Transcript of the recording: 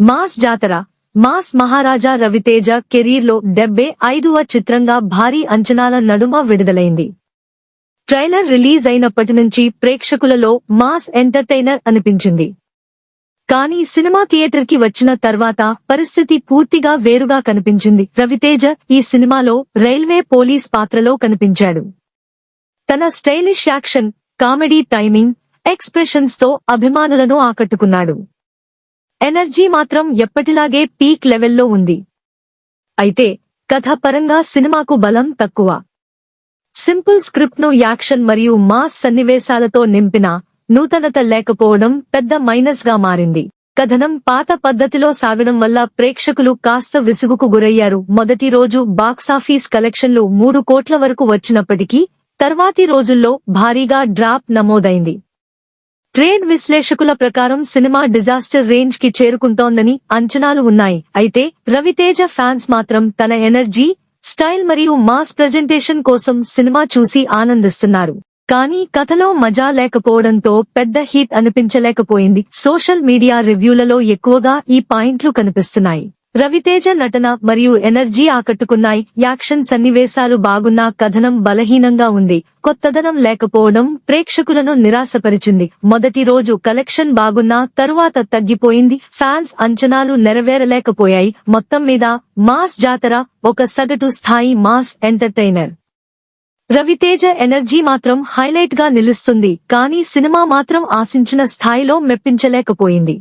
Mass జాతర mass మహారాజా రవితేజ కెరీర్లో డెబ్బై ఐదవ చిత్రంగా భారీ అంచనాల నడుమ విడుదలైంది. ట్రైలర్ రిలీజ్ అయినప్పటి నుంచి ప్రేక్షకులలో మాస్ ఎంటర్టైనర్ అనిపించింది. కానీ సినిమా థియేటర్కి వచ్చిన తర్వాత పరిస్థితి పూర్తిగా వేరుగా కనిపించింది. రవితేజ ఈ సినిమాలో రైల్వే పోలీస్ పాత్రలో కనిపించాడు. తన స్టైలిష్ యాక్షన్ కామెడీ టైమింగ్ ఎక్స్ప్రెషన్స్తో అభిమానులను ఆకట్టుకున్నాడు. ఎనర్జీ మాత్రం ఎప్పటిలాగే పీక్ లెవెల్లో ఉంది. అయితే కథ పరంగా సినిమాకు బలం తక్కువ. సింపుల్ స్క్రిప్ట్ను యాక్షన్ మరియు మాస్ సన్నివేశాలతో నింపిన నూతనత లేకపోవడం పెద్ద మైనస్గా మారింది. కథనం పాత పద్ధతిలో సాగడం వల్ల ప్రేక్షకులు కాస్త విసుగుకు గురయ్యారు. మొదటి రోజు బాక్సాఫీస్ కలెక్షన్లు మూడు కోట్ల వరకు వచ్చినప్పటికీ తర్వాతి రోజుల్లో భారీగా డ్రాప్ నమోదైంది. ట్రేడ్ విశ్లేషకుల ప్రకారం సినిమా డిజాస్టర్ రేంజ్కి చేరుకుంటోందని అంచనాలు ఉన్నాయి. అయితే రవితేజ ఫ్యాన్స్ మాత్రం తన ఎనర్జీ స్టైల్ మరియు మాస్ ప్రెజెంటేషన్ కోసం సినిమా చూసి ఆనందిస్తున్నారు. కానీ కథలో మజా లేకపోవడంతో పెద్ద హిట్ అనిపించలేకపోయింది. సోషల్ మీడియా రివ్యూలలో ఎక్కువగా ఈ పాయింట్లు కనిపిస్తున్నాయి. రవితేజ నటన మరియు ఎనర్జీ ఆకట్టుకున్నాయి. యాక్షన్ సన్నివేశాలు బాగున్నా కథనం బలహీనంగా ఉంది. కొత్తదనం లేకపోవడం ప్రేక్షకులను నిరాశపరిచింది. మొదటి రోజు కలెక్షన్ బాగున్నా తరువాత తగ్గిపోయింది. ఫ్యాన్స్ అంచనాలు నెరవేరలేకపోయాయి. మొత్తం మీద మాస్ జాతర ఒక సగటు స్థాయి మాస్ ఎంటర్టైనర్. రవితేజ ఎనర్జీ మాత్రం హైలైట్గా నిలుస్తుంది. కానీ సినిమా మాత్రం ఆశించిన స్థాయిలో మెప్పించలేకపోయింది.